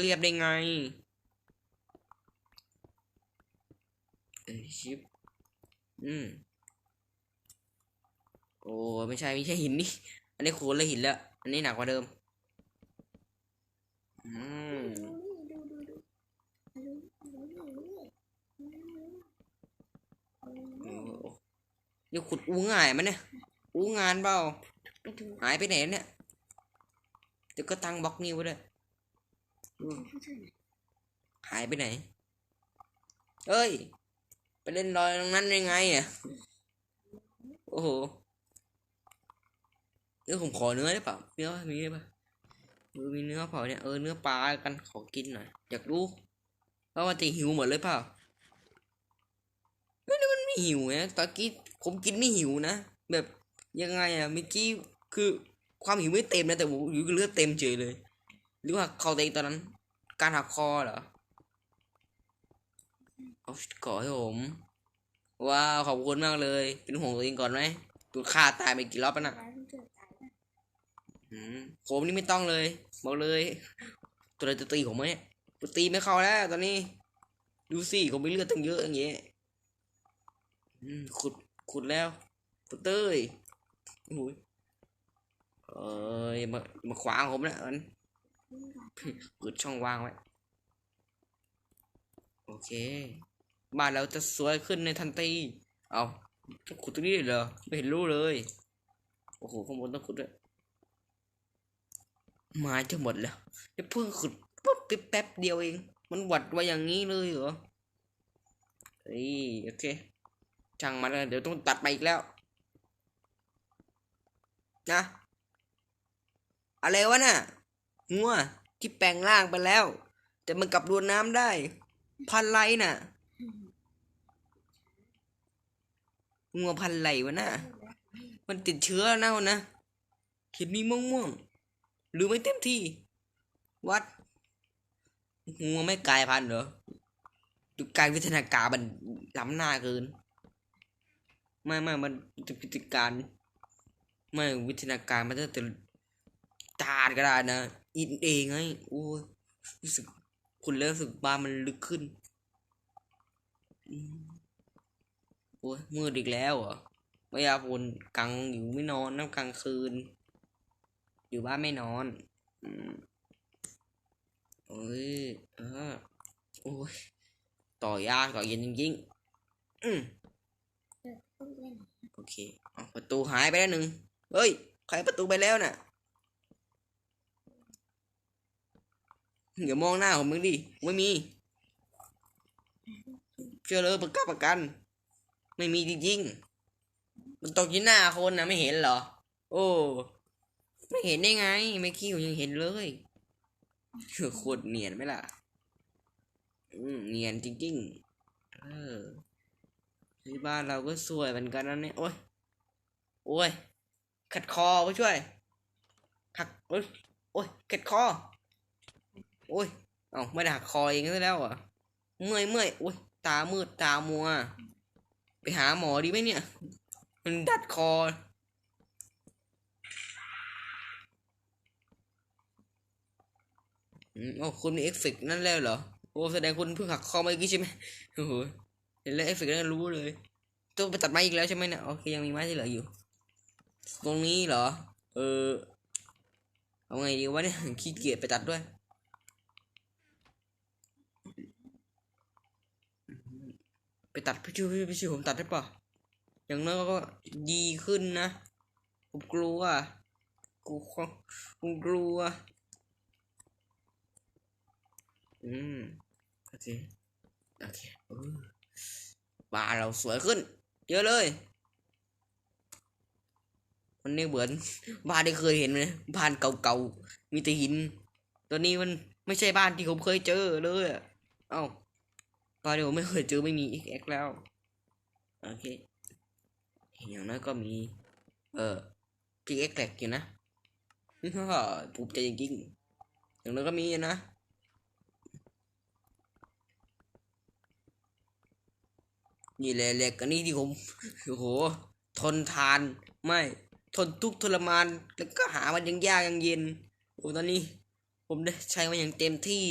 เรียบได้ไงเอ้ชิป อืม โอ้ไม่ใช่ไม่ใช่หินนี่ อันนี้โคูณเลยหินแล้ว อันนี้หนักกว่าเดิม อืมดูดูดูดูดูดูดูโอ้นี่ขุดอู้ง่ายไหมเนี่ย อู้งานเปล่า หายไปไหนเนี่ยเดี๋ยวก็ตั้งบล็อกนิ้วไว้ด้วยอืมผู้ชาย หายไปไหน เอ้ย ไปเล่นรอยตรงนั้นยังไงอะ โอ้โหเนื้อผมขอเนื้อได้เปล่าเนื้อมีได้ปะเออมีเนื้อเปล่าเนี่ย เออ เนื้อปลากันขอกินหน่อย อยากรู้ว่ามันจะหิวหมดเลยเปล่าไม่ได้มันไม่หิวนะตอนกี้ผมกินไม่หิวนะ แบบยังไงอะเมื่อกี้คือความหิวไม่เต็มนะแต่ผมหิวเลือดเต็มเฉยเลย หรือว่าคอตัวเองตอนนั้น การหักคอเหรอเอาขอให้ผมว้าวขอบคุณมากเลย เป็นห่วงตัวเองก่อนไหมตัวฆ่าตายไปกี่รอบแล้วน่ะร้านเกิดตายนะอืมผมนี่ไม่ต้องเลยบอกเลย ตัวอะไรจะตีผมไหมเนี่ยผมตีไม่เข้าแล้ว ตอนนี้ดูสิผมมีเลือดตั้งเยอะอย่างเงี้ยอืมขุดขุดแล้วขุดเต้ยโอ้ยเอ้ยมามาขวางผมแล้วมัน เปิดช่องว่างไว้ โอเค บ้านเราจะสวยขึ้นในทันที เอาจะขุดตรงนี้เหรอ ไม่เห็นรู้เลย โอ้โห ข้างบนต้องขุดด้วยไม้จะหมดแล้วจะเพิ่งขุดปุ๊บไปแป๊บเดียวเอง มันหวัดไว้อย่างนี้เลยเหรอเฮ้ยโอเคช่างมันเลยเดี๋ยวต้องตัดมาอีกแล้ว นะ อะไรวะน่ะ งัวที่แปลงร่างไปแล้ว แต่มันกลับดวนน้ำได้ พันไรน่ะงัวพันไรวะน่ะมันติดเชื้อเน่านะเห็นมีม่วงม่วงๆหรือไม่เต็มที่ วัดงัวไม่กลายพันธุ์เหรอดูการวิทยาการมันล้ำหน้าเกิน ไม่ไม่มันจะพิธีการ ไม่วิทยาการมันจะแต่ตาดก็ได้นะ อินเองไงโอ้ยรู้สึกคุณเริ่มรู้สึกบ้านมันลึกขึ้นโอ้ยมืดอีกแล้วเหรอไม่ยาพลกลางอยู่ไม่นอนน้ำกลางคืน อยู่บ้านไม่นอนอืมโอ้ยเออโอ้ยต่อยากต่อเย็นจริงๆอืมโอเคเอาประตูหายไปแล้วหนึ่งเฮ้ยใครประตูไปแล้วน่ะ อย่ามองหน้าผมมึงดิไม่มี เชื่อเลยประกาประกัน ไม่มีจริงๆมันตกที่หน้าคนนะไม่เห็นเหรอ โอ้ ไม่เห็นได้ไง ไม่คิวยังเห็นเลยโคตรเนียนไหมล่ะ อืมเนียนจริงๆ เออที่บ้านเราก็สวยเหมือนกันนะเนี่ย โอ้ย โอ้ยขัดคอผู้ช่วยหักโอ้ยโอ้ยขัดคอ โอ้ยเอ้าไม่ได้หักคอเองซะแล้วอะเมื่อยเมื่อยโอ้ยตามืดตามัว ไปหาหมอดีไหมเนี่ย มันดัดคอ โอ้คุณมีเอฟเฟกนั่นแล้วเหรอ โอ้แสดงคุณเพิ่งหักคอเมื่อกี้ใช่ไหมโอ้โหเห็นแล้วเอฟเฟกต์นั้นรู้เลย ต้องไปตัดไม้อีกแล้วใช่ไหมเนี่ยโอเคยังมีไม้ที่เหลืออยู่ ตรงนี้เหรอ เออเอาไงดีวะเนี่ยขี้เกียจไปตัดด้วย ไปตัดพี่ช่วพี่ช่วผมตัดได้ปะอย่างน้อยก็ดีขึ้นนะผมกลัวกูผมกลัวอืมโอเคโอเคออบ้านเราสวยขึ้น เยอะเลยมันนี่เหมือนบ้านที่เคยเห็นไหมบ้านเก่าๆมีแต่หินตอนนี้มันไม่ใช่บ้านที่ผมเคยเจอเลยอะเอ้า บ้านที่ผมไม่เคยเจอไม่มีอีกแล้ว โอเค อย่างน้อยก็มี เออพีเอ็กแหลกอยู่นะฮ่าภูมิใจจริงๆอย่างน้อยก็มีนะนี่แหละเหลกอันนี้ที่ผมโอ้โห ทนทานไม่ ทนทุกทรมานแล้วก็หามันยังยากยังเย็นโอ้ตอนนี้ ผมได้ใช้มันอย่างเต็มที่